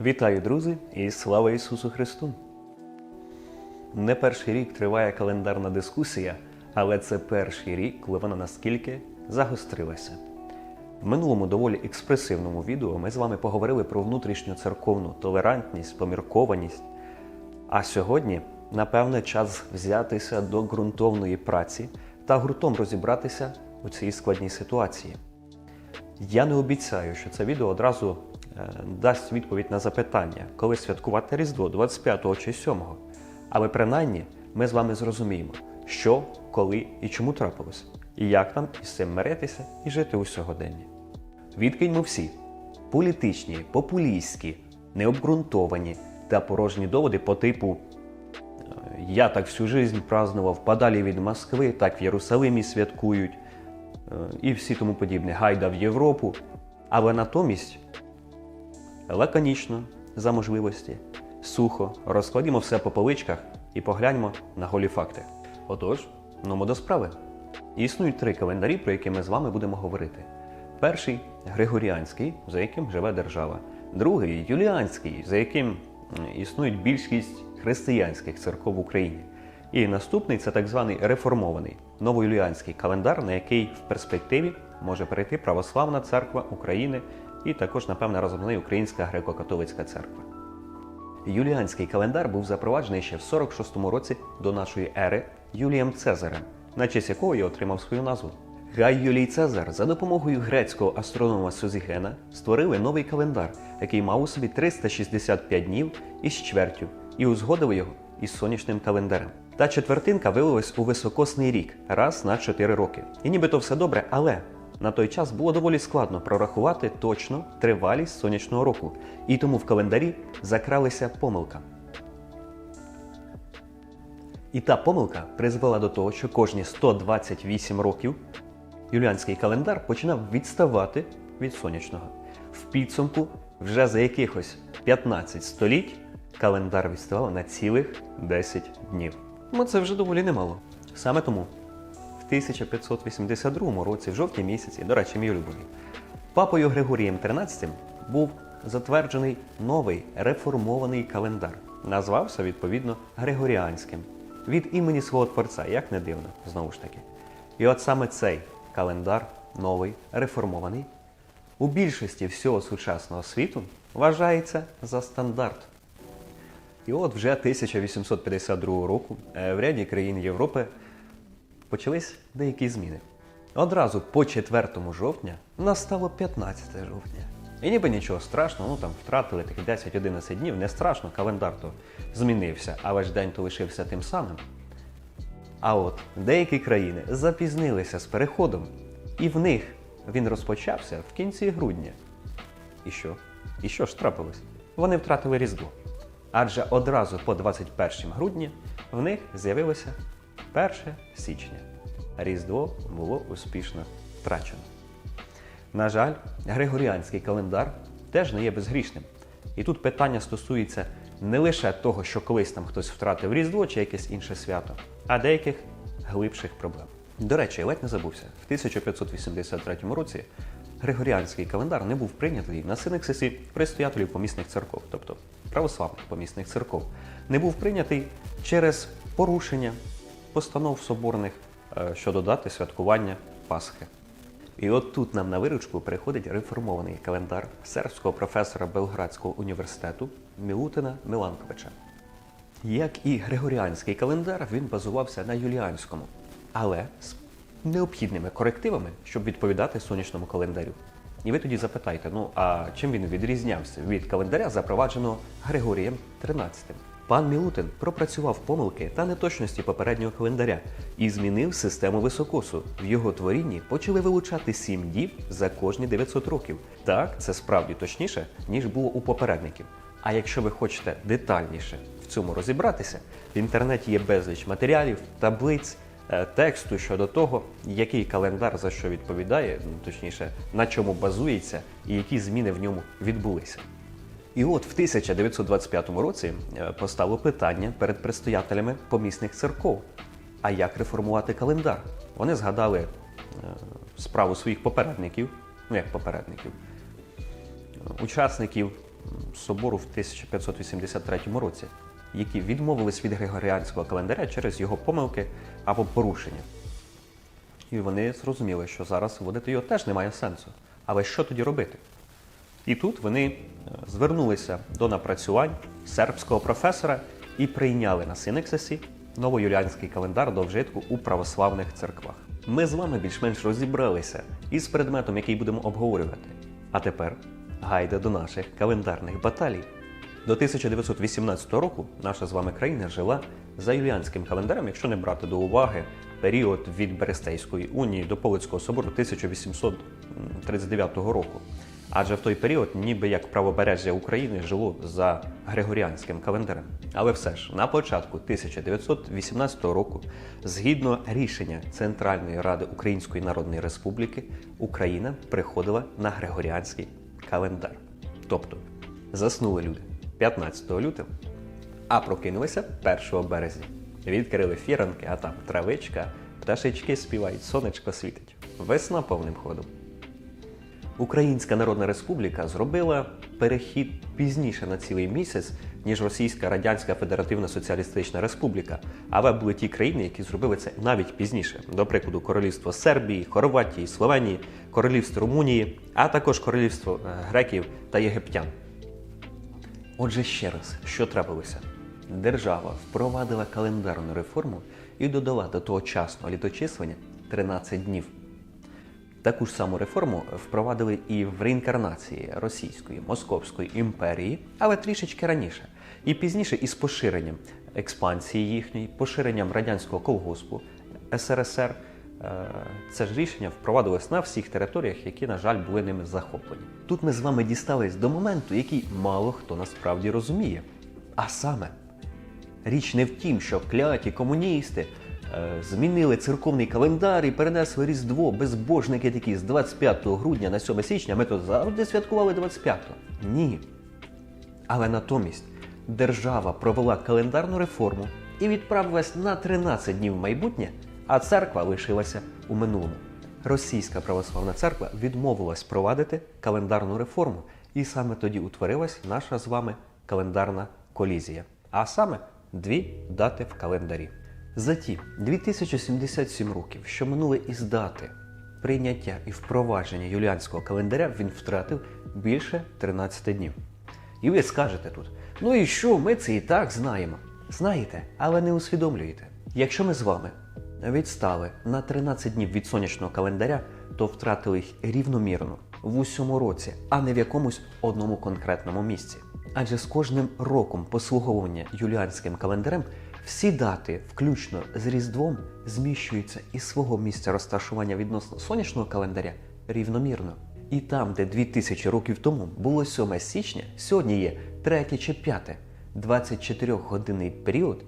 Вітаю, друзі, і слава Ісусу Христу! Не перший рік триває календарна дискусія, але це перший рік, коли вона наскільки загострилася. В минулому доволі експресивному відео ми з вами поговорили про внутрішню церковну толерантність, поміркованість. А сьогодні, напевне, час взятися до ґрунтовної праці та гуртом розібратися у цій складній ситуації. Я не обіцяю, що це відео одразу дасть відповідь на запитання, коли святкувати Різдво 25 чи 7. Але принаймні ми з вами зрозуміємо, що, коли і чому трапилось, і як нам із цим миритися і жити у сьогоденні. Відкиньмо всі політичні, популістські, необґрунтовані та порожні доводи по типу е, я так всю жизнь празднував подалі від Москви, так в Єрусалимі святкують е, і всі тому подібне. Гайда в Європу. Але натомість лаконічно, за можливості, сухо розкладімо все по поличках і погляньмо на голі факти. Отож, ну до справи. Існують три календарі, про які ми з вами будемо говорити. Перший Григоріанський, за яким живе держава. Другий Юліанський, за яким існують більшість християнських церков в Україні. І наступний це так званий реформований новоюліанський календар, на який в перспективі може перейти Православна церква України і також, напевне, разом з Українська греко-католицька церква. Юліанський календар був запроваджений ще в 46-му році до нашої ери Юлієм Цезарем, на честь якого і отримав свою назву. Гай Юлій Цезар за допомогою грецького астронома Созігена створили новий календар, який мав у собі 365 днів із чвертю, і узгодив його із сонячним календарем. Та четвертинка вилилась у високосний рік раз на 4 роки. І нібито все добре, але на той час було доволі складно прорахувати точно тривалість сонячного року, і тому в календарі закралися помилка. І та помилка призвела до того, що кожні 128 років юліанський календар починав відставати від сонячного. В підсумку, вже за якихось 15 століть, календар відставав на цілих 10 днів. Ну це вже доволі немало. Саме тому 1582 році, в жовтні місяці, до речі, мій улюблений, папою Григорієм XIII був затверджений новий реформований календар. Назвався відповідно Григоріанським від імені свого творця, як не дивно, знову ж таки. І от саме цей календар, новий, реформований, у більшості всього сучасного світу вважається за стандарт. І от вже 1852 року е, в ряді країн Європи почались деякі зміни. Одразу по 4 жовтня настало 15 жовтня. І ніби нічого страшного, ну там втратили таких 10-11 днів, не страшно, календар то змінився, але ж день то лишився тим самим. А от деякі країни запізнилися з переходом, і в них він розпочався в кінці грудня. І що? І що ж трапилось? Вони втратили Різдво. Адже одразу по 21 грудня в них з'явилося 1 січня. Різдво було успішно втрачено. На жаль, Григоріанський календар теж не є безгрішним. І тут питання стосується не лише того, що колись там хтось втратив Різдво чи якесь інше свято, а деяких глибших проблем. До речі, я ледь не забувся, в 1583 році Григоріанський календар не був прийнятий на синексисі предстоятелів помісних церков, тобто православних помісних церков, не був прийнятий через порушення постанов соборних е, щодо дати святкування Пасхи. І от тут нам на виручку приходить реформований календар сербського професора Белградського університету Мілутина Миланковича. Як і Григоріанський календар, він базувався на юліанському, але з необхідними корективами, щоб відповідати сонячному календарю. І ви тоді запитаєте, ну а чим він відрізнявся від календаря, запровадженого Григорієм XIII? Пан Мілутин пропрацював помилки та неточності попереднього календаря і змінив систему високосу. В його творінні почали вилучати сім діб за кожні 900 років. Так, це справді точніше, ніж було у попередників. А якщо ви хочете детальніше в цьому розібратися, в інтернеті є безліч матеріалів, таблиць, е, тексту щодо того, який календар за що відповідає, ну, точніше, на чому базується і які зміни в ньому відбулися. І от в 1925 році е, постало питання перед предстоятелями помісних церков. А як реформувати календар? Вони згадали е, справу своїх попередників, ну як попередників, учасників собору в 1583 році, які відмовились від григоріанського календаря через його помилки або порушення. І вони зрозуміли, що зараз вводити його теж немає сенсу. Але що тоді робити? І тут вони е, звернулися до напрацювань сербського професора і прийняли на синексисі новоюліанський календар до вжитку у православних церквах. Ми з вами більш-менш розібралися із предметом, який будемо обговорювати. А тепер гайда до наших календарних баталій. До 1918 року наша з вами країна жила за юліанським календарем, якщо не брати до уваги період від Берестейської унії до Полицького собору 1839 року. Адже в той період, ніби як правобережжя України жило за григоріанським календарем. Але все ж на початку 1918 року, згідно рішення Центральної Ради Української Народної Республіки, Україна приходила на григоріанський календар. Тобто заснули люди 15 лютого, а прокинулися 1 березня. Відкрили фіранки, а там травичка, пташечки співають, сонечко світить. Весна повним ходом. Українська Народна Республіка зробила перехід пізніше на цілий місяць, ніж Російська Радянська Федеративна Соціалістична Республіка. Але були ті країни, які зробили це навіть пізніше. До прикладу, Королівство Сербії, Хорватії, Словенії, Королівство Румунії, а також Королівство е, греків та єгиптян. Отже, ще раз, що трапилося? Держава впровадила календарну реформу і додала до тогочасного літочислення 13 днів. Таку ж саму реформу впровадили і в реінкарнації Російської Московської імперії, але трішечки раніше. І пізніше із поширенням експансії їхньої, поширенням радянського колгоспу СРСР. Е, Це ж рішення впровадилось на всіх територіях, які, на жаль, були ними захоплені. Тут ми з вами дістались до моменту, який мало хто насправді розуміє. А саме, Річ не в тім, що кляті комуністи змінили церковний календар і перенесли Різдво, безбожники такі з 25 грудня на 7 січня. Ми то завжди святкували 25-го. Ні. Але натомість держава провела календарну реформу і відправилась на 13 днів в майбутнє, а церква лишилася у минулому. Російська православна церква відмовилась провадити календарну реформу, і саме тоді утворилась наша з вами календарна колізія. А саме дві дати в календарі. За ті 2077 років, що минули із дати прийняття і впровадження юліанського календаря, він втратив більше 13 днів. І ви скажете тут: ну і що, ми це і так знаємо. Знаєте, але не усвідомлюєте. Якщо ми з вами відстали на 13 днів від сонячного календаря, то втратили їх рівномірно в усьому році, а не в якомусь одному конкретному місці. Адже з кожним роком послуговування юліанським календарем всі дати, включно з Різдвом, зміщуються із свого місця розташування відносно сонячного календаря рівномірно. І там, де 2000 років тому було 7 січня, сьогодні є 3 чи 5, 24-годинний період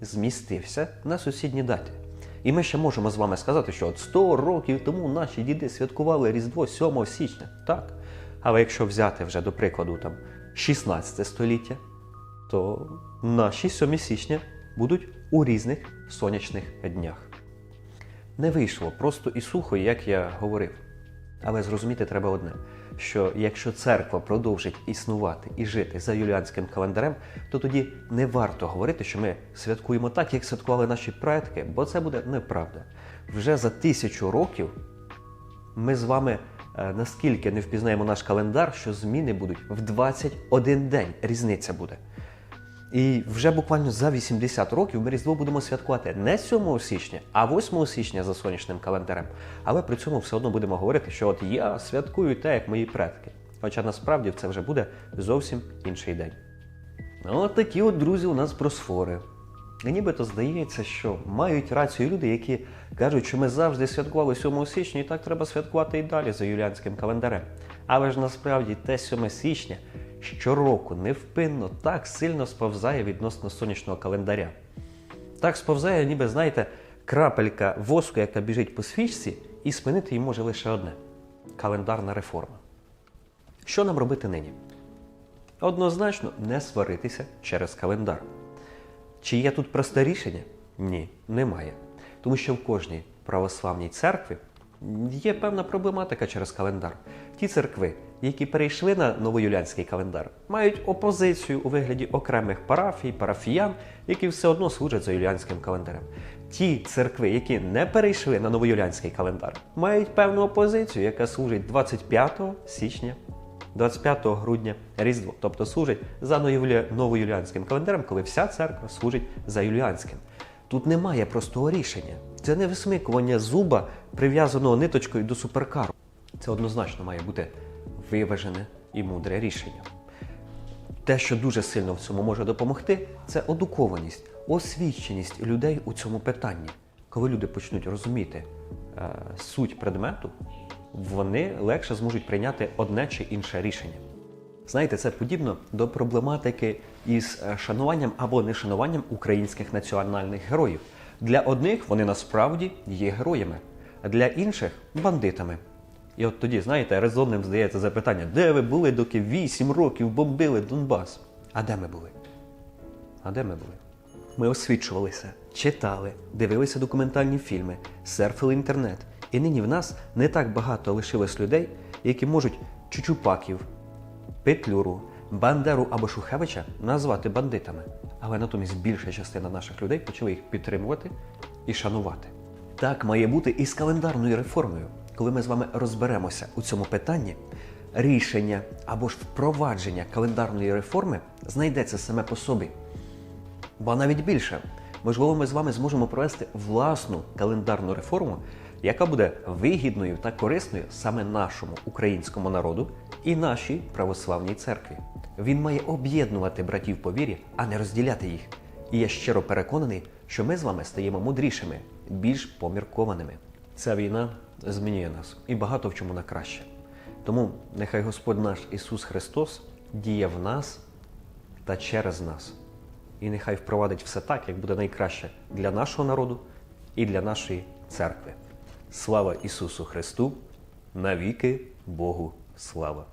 змістився на сусідні дати. І ми ще можемо з вами сказати, що от 100 років тому наші діди святкували Різдво 7 січня. Так. Але якщо взяти вже до прикладу там 16 століття, то наші 7 січня будуть у різних сонячних днях. Не вийшло просто і сухо, як я говорив. Але зрозуміти треба одне: що якщо церква продовжить існувати і жити за юліанським календарем, то тоді не варто говорити, що ми святкуємо так, як святкували наші предки, бо це буде неправда. Вже за тисячу років ми з вами е, наскільки не впізнаємо наш календар, що зміни будуть в 21 день. Різниця буде. І вже буквально за 80 років ми Різдво будемо святкувати не 7 січня, а 8 січня за сонячним календарем. Але при цьому все одно будемо говорити, що от я святкую те, як мої предки. Хоча насправді це вже буде зовсім інший день. Ну, От такі от друзі у нас просфори. І нібито здається, що мають рацію люди, які кажуть, що ми завжди святкували 7 січня, і так треба святкувати і далі за юліанським календарем. Але ж насправді те 7 січня щороку невпинно так сильно сповзає відносно сонячного календаря. Так сповзає, ніби, знаєте, крапелька воску, яка біжить по свічці, і спинити її може лише одне календарна реформа. Що нам робити нині? Однозначно не сваритися через календар. Чи є тут просте рішення? Ні, немає. Тому що в кожній православній церкві Є певна проблематика через календар. Ті церкви, які перейшли на новоюліанський календар, мають опозицію у вигляді окремих парафій, парафіян, які все одно служать за юліанським календарем. Ті церкви, які не перейшли на новоюліанський календар, мають певну опозицію, яка служить 25 січня 25 грудня Різдво, тобто служить за новоюліанським календарем, коли вся церква служить за юліанським. Тут немає простого рішення. Це не висмикування зуба, прив'язаного ниточкою до суперкару. Це однозначно має бути виважене і мудре рішення. Те, що дуже сильно в цьому може допомогти, це одукованість, освіченість людей у цьому питанні. Коли люди почнуть розуміти е, суть предмету, вони легше зможуть прийняти одне чи інше рішення. Знаєте, це подібно до проблематики із е, шануванням або нешануванням українських національних героїв. Для одних вони насправді є героями, а для інших бандитами. І от тоді, знаєте, резонним здається запитання, де ви були, доки 8 років бомбили Донбас? А де ми були? А де ми були? Ми освічувалися, читали, дивилися документальні фільми, серфили інтернет. І нині в нас не так багато лишилось людей, які можуть Чучупаків, Петлюру, Бандеру або Шухевича назвати бандитами. Але натомість більша частина наших людей почали їх підтримувати і шанувати. Так має бути і з календарною реформою. Коли ми з вами розберемося у цьому питанні, рішення або ж впровадження календарної реформи знайдеться саме по собі. Ба навіть більше, можливо, ми з вами зможемо провести власну календарну реформу, яка буде вигідною та корисною саме нашому українському народу і нашій православній церкві. Він має об'єднувати братів по вірі, а не розділяти їх. І я щиро переконаний, що ми з вами стаємо мудрішими, більш поміркованими. Ця війна змінює нас і багато в чому на краще. Тому нехай Господь наш Ісус Христос діє в нас та через нас. І нехай впровадить все так, як буде найкраще для нашого народу і для нашої церкви. Слава Ісусу Христу! Навіки Богу слава!